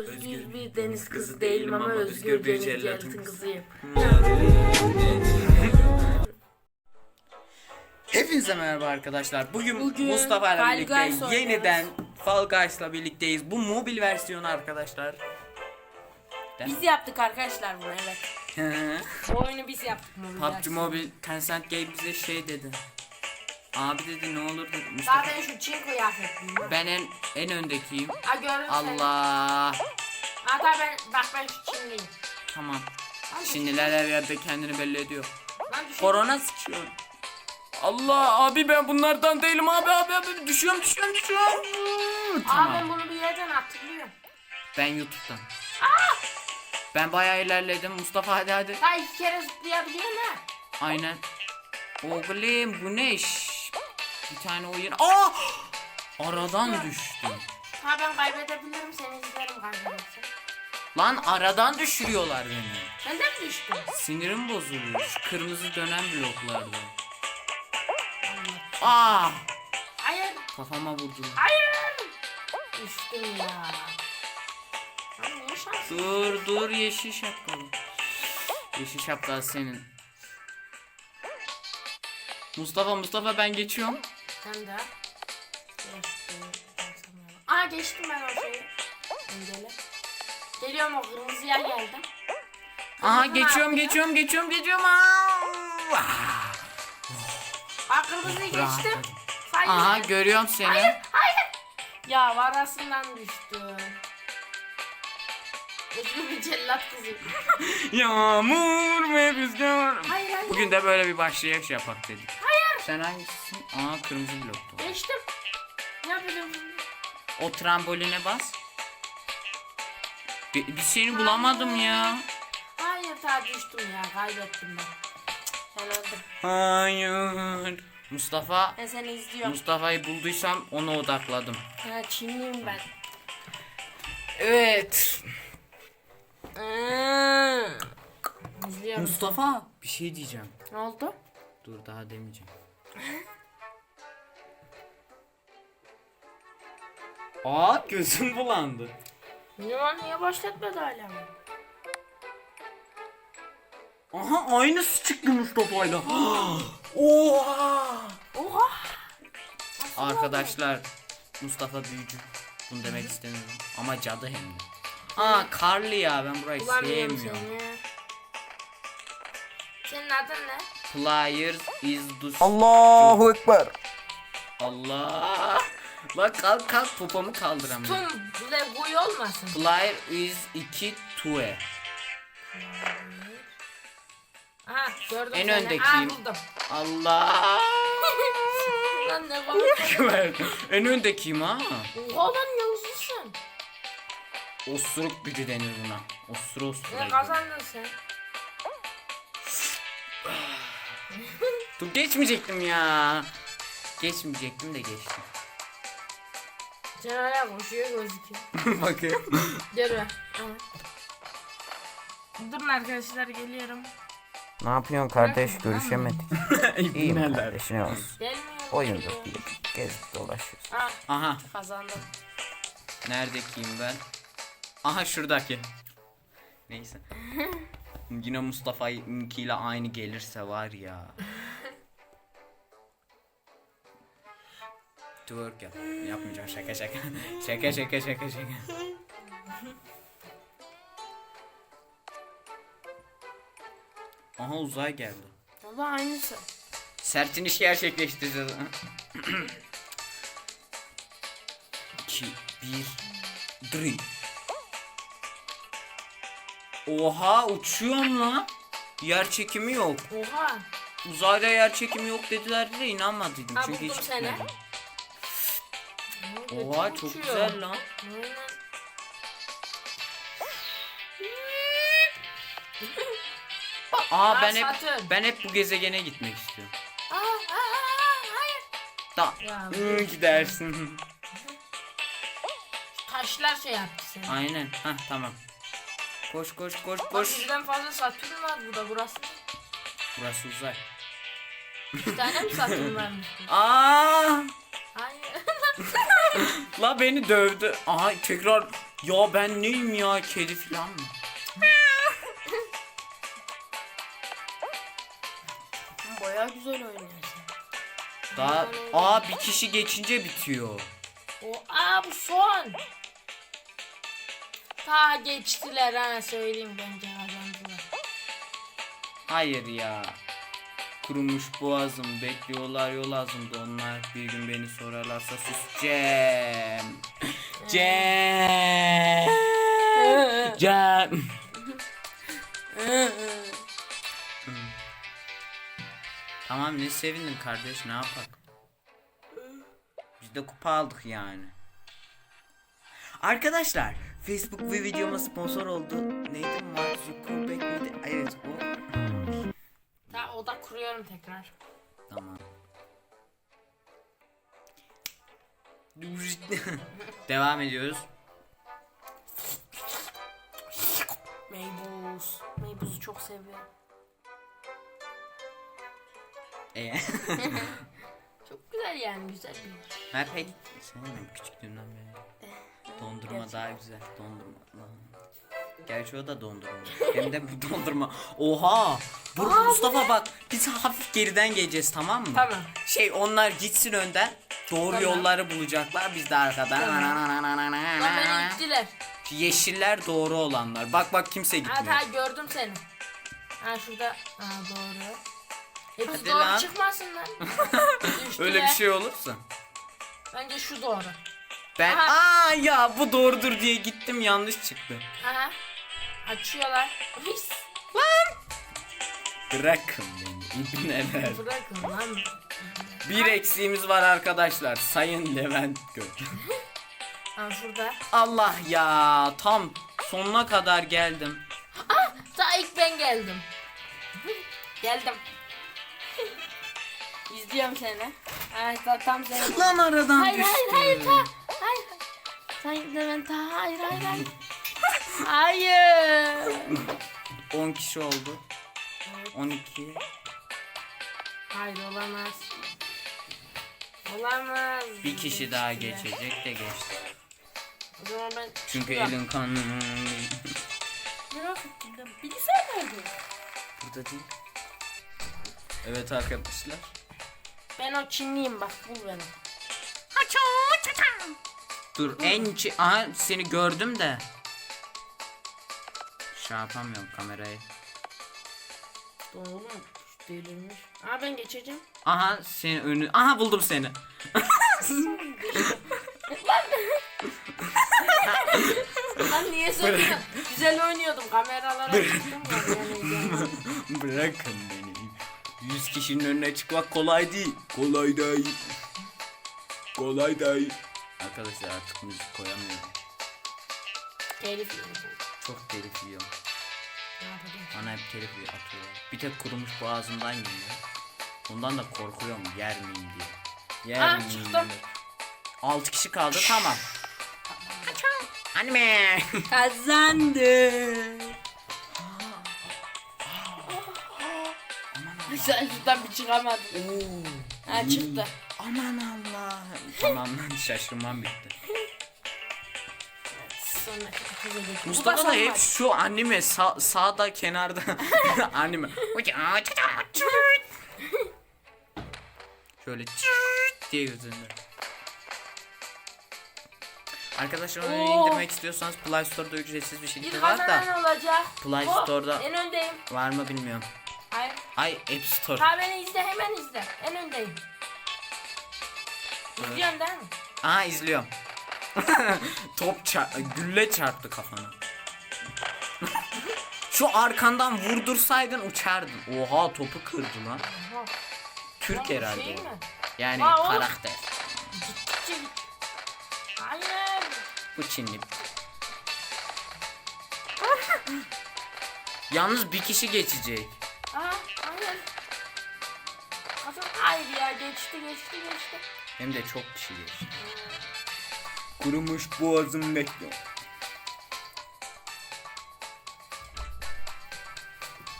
Özgür bir deniz kızı değilim ama özgür bir cellatın kızıyım. Hepinize merhaba arkadaşlar. Bugün, Bugün Mustafa ile birlikte Guys yeniden Fall Guys'la birlikteyiz. Bu mobil versiyonu arkadaşlar. Biz yaptık arkadaşlar bunu evet. Bu oyunu biz yaptık mobil PUBG. Mobile Tencent Game bize şey dedi. Abi dedi ne olur dedi. Daha Mustafa ben şu çin kıyafetliyim. ben en en öndekiyim. Ha gördün seni. Allah. Hatta ben bak ben şu çinliyim. Tamam. Lan düşün- Şimdiler her yerde kendini belli ediyor. Lan düşün. Korona sıçıyor. Allah abi ben bunlardan değilim abi abi abi düşüyorum düşüyorum düşüyorum. Aa Tamam. ben bunu bir yerden hatırlıyorum. Ben YouTube'dan. Ben bayağı ilerledim. Mustafa hadi hadi. Daha iki kere zıplayabiliyorum ha. Aynen. Oğlum bu ne iş? Bir tane oyun. Aa! Aradan düştüm. Ha ben kaybedebilirim seni izlerim kaybedersen. Lan aradan düşürüyorlar beni. Sen de mi düştün? Sinirim bozuluyor. Şu kırmızı dönen bloklarda. Aa! Hayır. Kafama vurdu. Hayır. Düştüm ya. Lan niye şanslı? Dur dur yeşil şapkalı. Yeşil şapkalı senin. Mustafa Mustafa ben geçiyorum. Sen de. Aa geçtim ben o şeyi. Engele. Geliyorum o kırmızıya geldim. Aha Kırmızı geçiyorum geçiyorum geçiyorum geçiyorum. Aa! Aa kırmızıyı geçtim. Rahatladım. Hayır. Aha görüyorum seni. Hayır. Hayır. Ya arasından düştüm. Özgür bir cellat kızı. Yağmur ve rüzgar. Hayır hayır. Bugün de böyle bir başlayış yapak dedik. Sen hangisisin? Aa kırmızı bloktu. Geçtim. Ne yapacağım? O tramboline bas. Bi- Bir seni bulamadım ya. Hayır ta düştüm ya kaybettim ben. Sen öldün. Hayır. Mustafa. Ben seni izliyorum. Mustafa'yı bulduysam ona odakladım. Ha Çinliyim ben. Evet. Hmm. İzliyorum. Mustafa bir şey diyeceğim. Ne oldu? Dur daha demeyeceğim. Aa gözüm bulandı. Ne var niye başlatmadı hala? Aha aynısı çıktı Mustafa'yla. Oha! Oha! Arkadaşlar Mustafa büyücü. Bunu demek istemiyorum. Ama cadı hem de. Aa karlı ya ben burayı Bulamıyorum sevmiyorum. seni. Senin adın ne? Pliers is the Allahu Ekber. Allah. La kalk kalk popomu kaldıramıyorum. Tum ve buy olmasın. Plier is 2 tue. Aha gördüm En seni. öndekiyim. Aa buldum. Allah. Lan ne komik. en öndekiyim ha. Oha lan ne hızlısın. Osuruk gücü denir buna. Osura osura. Ne kazandın sen? Dur geçmeyecektim ya. Geçmeyecektim de geçtim. Sen hala koşuyor gözüküyor. Bakın. Gel be. Durun arkadaşlar geliyorum. Ne yapıyorsun kardeş? Görüşemedik. İyiyim Neler? kardeş ne olsun. Gelmiyorum. Oyundur diye gezip dolaşıyoruz. Ah Aha. kazandım. Neredekiyim ben? Aha şuradaki. Neyse. Yine Mustafa'nınkiyle aynı gelirse var ya. Twerk yap. Yapmayacağım şaka şaka. şaka şaka şaka şaka. Aha uzay geldi. Baba aynısı. Sertiniş gerçekleştireceğiz. 2 1 3 Oha uçuyorum lan. Yer çekimi yok. Oha. Uzayda yer çekimi yok dediler de inanmadıydım Ha, çünkü buldum hiç seni. gitmedim. Oha uçuyor. çok güzel lan. Aynen. Aa ben hep Satürn. ben hep bu gezegene gitmek istiyorum. Aa, aa, aa, hayır. Da Ya, gidersin. Taşlar şey yaptı seni. Aynen. Hah tamam. Koş koş koş Bak koş. birden fazla Satürn var burada burası. Burası uzay. Bir tane mi Satürn varmış? Aa! Hayır. La beni dövdü. Aha tekrar Ya ben neyim ya kedi falan mı? Baya güzel oynuyorsun. Daha aa bir kişi geçince bitiyor. O aa bu son. Ta geçtiler ha söyleyeyim bence kazandılar. Hayır ya. Kurumuş boğazım bekliyorlar yol ağzımda onlar bir gün beni sorarlarsa sus Cem. Cem. Cem. tamam ne sevindin kardeş ne yapak? Biz de kupa aldık yani. Arkadaşlar Facebook ve videoma sponsor oldu. Neydi Mark Zuckerberg miydi? Evet o. Ta oda kuruyorum tekrar. Tamam. Devam ediyoruz. Meybuz. Meybuz'u çok seviyorum. Ee, Çok güzel yani güzel bir. ben pek sevmem küçüklüğümden beri. Dondurma daha güzel. Dondurma. Gerçi o da dondurma. Hem de bu dondurma. Oha! Dur Mustafa bak biz hafif geriden geleceğiz tamam mı? Tamam. Şey onlar gitsin önden. Doğru Tamam. yolları bulacaklar biz de arkadan. Lan beni ittiler. Yeşiller doğru olanlar. Bak bak kimse Ha gitmiyor. ta gördüm seni. Ha şurada. Ha doğru. Hepsi Hadi doğru lan. çıkmasın lan. Öyle bir şey olursa. Bence şu doğru. Ben Aha. aa ya bu doğrudur diye gittim yanlış çıktı. Aha. Açıyorlar. His. Bırakın beni ibneler. Bırakın lan. Bir eksiğimiz var arkadaşlar. Sayın Levent Gök. Ha şurada. Allah ya tam sonuna kadar geldim. Ta ilk ben geldim. geldim. İzliyorum seni. Ta, tam seni. Lan aradan Hayır düştüm. hayır hayır ta. Hayır. Hayır Levent ta hayır hayır hayır. hayır. 10 kişi oldu. 12. Hayır olamaz. Olamaz. Bir kişi daha geçecek de geçti. O zaman ben Çünkü şurada. elin de, Bilgisayar nerede? burada değil. Evet arkadaşlar. Ben o Çinliyim bak bul beni. Dur en çi- Aha seni gördüm de. Şey yapamıyorum kamerayı. Doğru delirmiş. Aa ben geçeceğim. Aha seni önü. Aha buldum seni. Lan niye söylüyorsun? Güzel oynuyordum kameralara çıktım ya. Yani, Bırakın beni. 100 kişinin önüne çıkmak kolay değil. Kolay değil. Kolay değil. Arkadaşlar artık müzik koyamıyorum. Telif yiyorum. Çok telif yiyorum. Ne yapacağım? Bana hep telif atıyorlar. Bir tek kurumuş boğazımdan geliyor. Ondan da korkuyorum yer miyim diye. Yer Ah, miyim çıktım. diye. 6 kişi kaldı tamam. Anime. Kazandı. Sen şuradan bir çıkamadın. Ha çıktı. Aman Allah'ım. Tamam lan şaşırmam bitti. Sonra. Mustafa da hep şu anime sağ, sağda kenarda anime. Şöyle çıt diye yüzünde. Arkadaşlar onu Oo. indirmek istiyorsanız Play Store'da ücretsiz bir şekilde var da kazanan olacak. Play Oh, Store'da En öndeyim. var mı bilmiyorum. Hayır. Ay App Store. Ha beni izle hemen izle. En öndeyim. İzliyorsun değil mi? Aha izliyorum. Top çar gülle çarptı kafana. Şu arkandan vurdursaydın uçardın. Oha topu kırdı lan. Aha. Türk bu herhalde. şey mi? Yani Aa, oğlum. karakter. Hayır. Bu Çinli. Yalnız bir kişi geçecek. Hayır ya geçti geçti geçti. Hem de çok kişi geçti. Kurumuş boğazım bekliyor.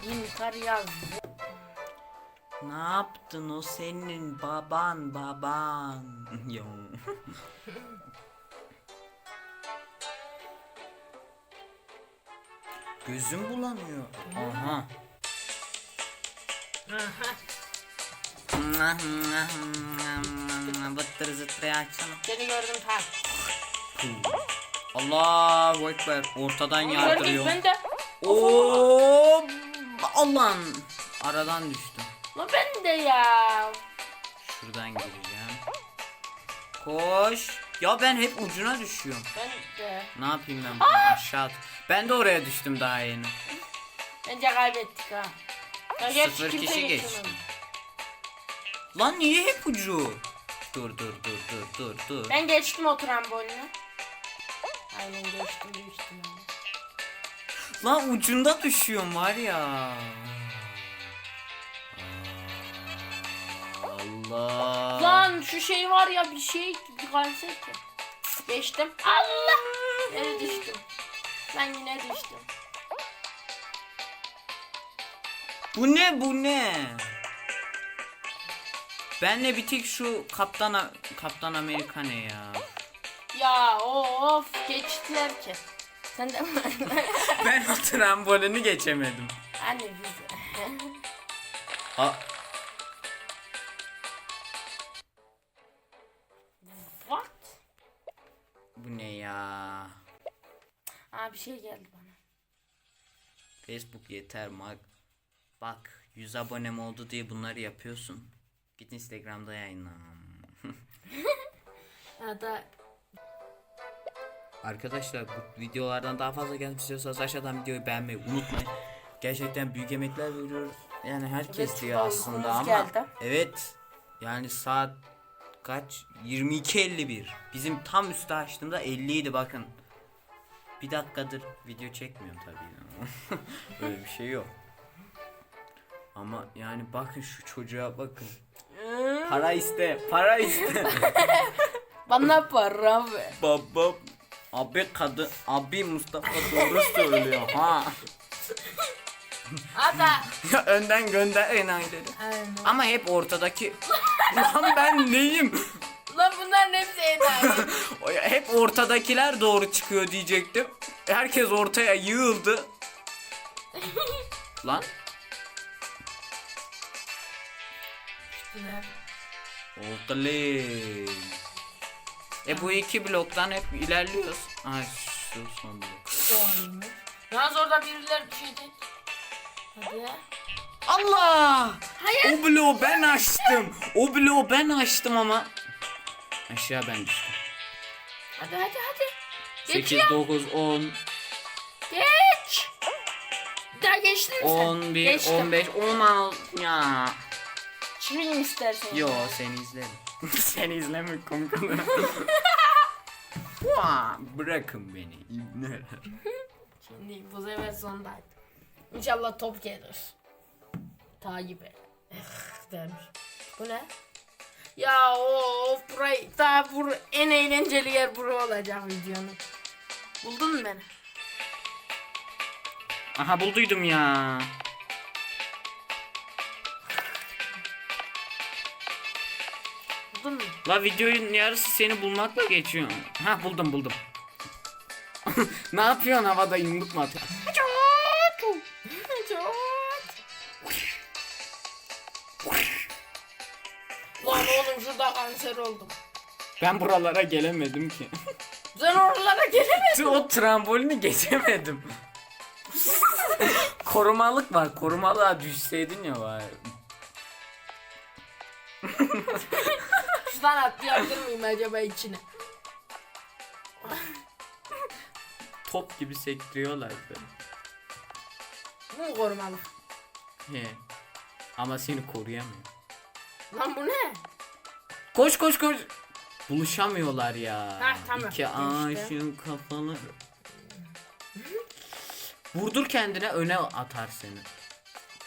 İnkar yazdı. Ne yaptın o senin baban baban. Yo. Gözüm bulanıyor. Aha. Bıttır zıttırı açsana. Seni gördüm tam. Allahu Ekber. Ortadan Gördüm yardırıyor. ben de. Oo, Allah'ım. Aradan düştüm. La ben de ya. Şuradan gireceğim. Koş. Ya ben hep ucuna düşüyorum. Ben de. Ne yapayım ben? bunu? Aşağı at. Ben de oraya düştüm daha yeni. Bence kaybettik ha. Ya Sıfır kişi geçti. Lan niye hep ucu? Dur dur dur dur dur dur. Ben geçtim o trambolini. Aynen geçtim ihtimalle. Lan ucunda düşüyorum var ya. Allah. Lan şu şey var ya bir şey ya. Geçtim. Allah! Yere düştüm. Ben yine düştüm. Bu ne bu ne? Benle bir tek şu Kaptan Kaptan Amerika ne ya? Ya of geçtiler ki. Sen de ben o trambolini geçemedim. Anne bizi. A What? bu ne ya? Aa bir şey geldi bana. Facebook yeter mag. Bak 100 abonem oldu diye bunları yapıyorsun. Git Instagram'da yayınla. Ya da Arkadaşlar bu videolardan daha fazla gelmek istiyorsanız aşağıdan videoyu beğenmeyi unutmayın. Gerçekten büyük emekler veriyoruz. Yani herkes Evet, diyor aslında ama geldi. evet yani saat kaç 22.51 bizim tam üstü açtığımda 50 idi bakın bir dakikadır video çekmiyorum tabii öyle bir şey yok ama yani bakın şu çocuğa bakın para iste para iste bana para ver. Baba abi kadın abi Mustafa doğru söylüyor ha. Ada. Önden gönder enayileri. Aynen. Ama hep ortadaki Lan ben neyim? Lan bunların hepsi enayi. Ya, Hep ortadakiler doğru çıkıyor diyecektim. Herkes ortaya yığıldı. Lan Oley. E bu iki bloktan hep ilerliyoruz. Ay şu son blok. Doğruymuş. Yalnız orada birileri düşecek. Hadi. Allah! Hayır. O bloğu ben açtım. O bloğu ben açtım ama. Aşağı ben düştüm. Hadi hadi hadi. 8, Geçiyor. 9, 10, Geç. Daha geçtin mi sen? 11, Geçtim. 15, 16 ya. Çiğneyim istersen. Yo seni izlerim. seni izlemek komik olur. Bırakın beni ibneler. Şimdi bu sefer sondaydı. İnşallah top gelir. Takip et. Demiş. Bu ne? Ya of burayı daha bur en eğlenceli yer bura olacak videonun. Buldun mu beni? Aha bulduydum ya. Buldun mu? La videonun yarısı seni bulmakla geçiyor. Ha buldum buldum. ne yapıyorsun havada yumruk mu atıyorsun? Lan oğlum şurada kanser oldum. Ben buralara gelemedim ki. Sen oralara gelemedin. o trambolini geçemedim. Korumalık var. Korumalığa düşseydin ya var. Şuradan atlayabilir miyim acaba içine? Top gibi sektiriyorlar seni. Bu mu korumalı? He. Ama seni koruyamıyor. Lan bu ne? Koş koş koş. Buluşamıyorlar ya. Ha, tamam. İki İşte. aşığın kafaları. Vurdur kendine öne atar seni.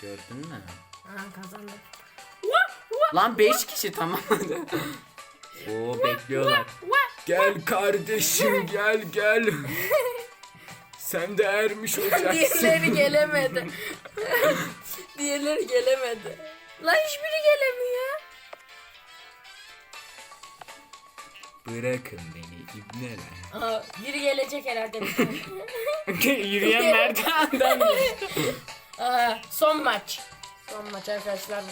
Gördün mü? Ha kazandım. Lan 5 kişi tamam hadi. Oo bekliyorlar. Gel kardeşim gel gel. Sen de ermiş olacaksın. Diğerleri gelemedi. Diğerleri gelemedi. Lan hiçbiri gelemiyor. Bırakın beni ibneler. Aa, biri gelecek herhalde. Yürüyen merdivenden Aa, son maç. Son maç arkadaşlar.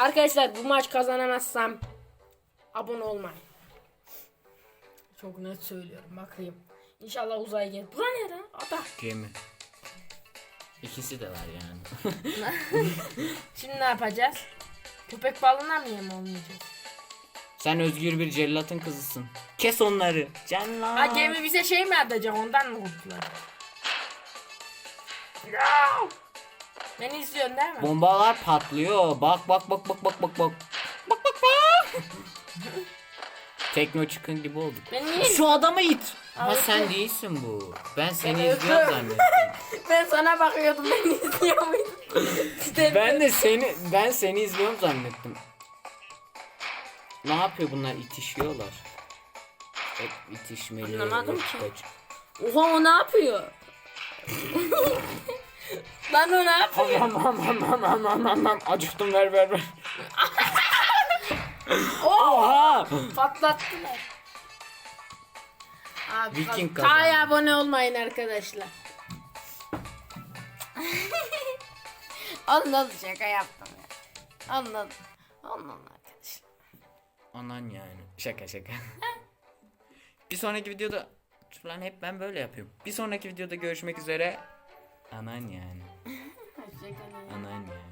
Arkadaşlar bu maç kazanamazsam abone olmayın. Çok net söylüyorum bakayım. İnşallah uzay gelir. Bu ne lan? Ada. Gemi. İkisi de var yani. Şimdi ne yapacağız? Köpek balığına mı yem olmayacağız? Sen özgür bir cellatın kızısın. Kes onları. Cellat. Ha gemi bize şey mi atacak ondan mı korktular? Ya! Beni izliyorsun değil mi? Bombalar patlıyor. Bak bak bak bak bak bak bak. Bak bak bak. Tekno çıkın gibi olduk. Ben niye? Şu adamı it. Ha Evet. sen değilsin bu. Ben seni Ben izliyorum zannettim. Ben sana bakıyordum beni izliyor muydun? İşte Ben de seni ben seni izliyorum zannettim. Ne yapıyor bunlar? İtişiyorlar. Hep itişmeli. Anlamadım hep ki. kaç- Oha o ne yapıyor? Lan o ne yapıyor? Aman aman aman aman aman acıktım ver ver ver. Oh! Oha! Patlattılar. Abi, Viking Kaya kazandı. abone olmayın arkadaşlar. Anladım şaka yaptım ya. Anladım. Anladım arkadaşlar. Anan yani. Şaka şaka. bir sonraki videoda lan hep ben böyle yapıyorum. Bir sonraki videoda görüşmek üzere. Anan yani. Hoşçakalın. Anan yani.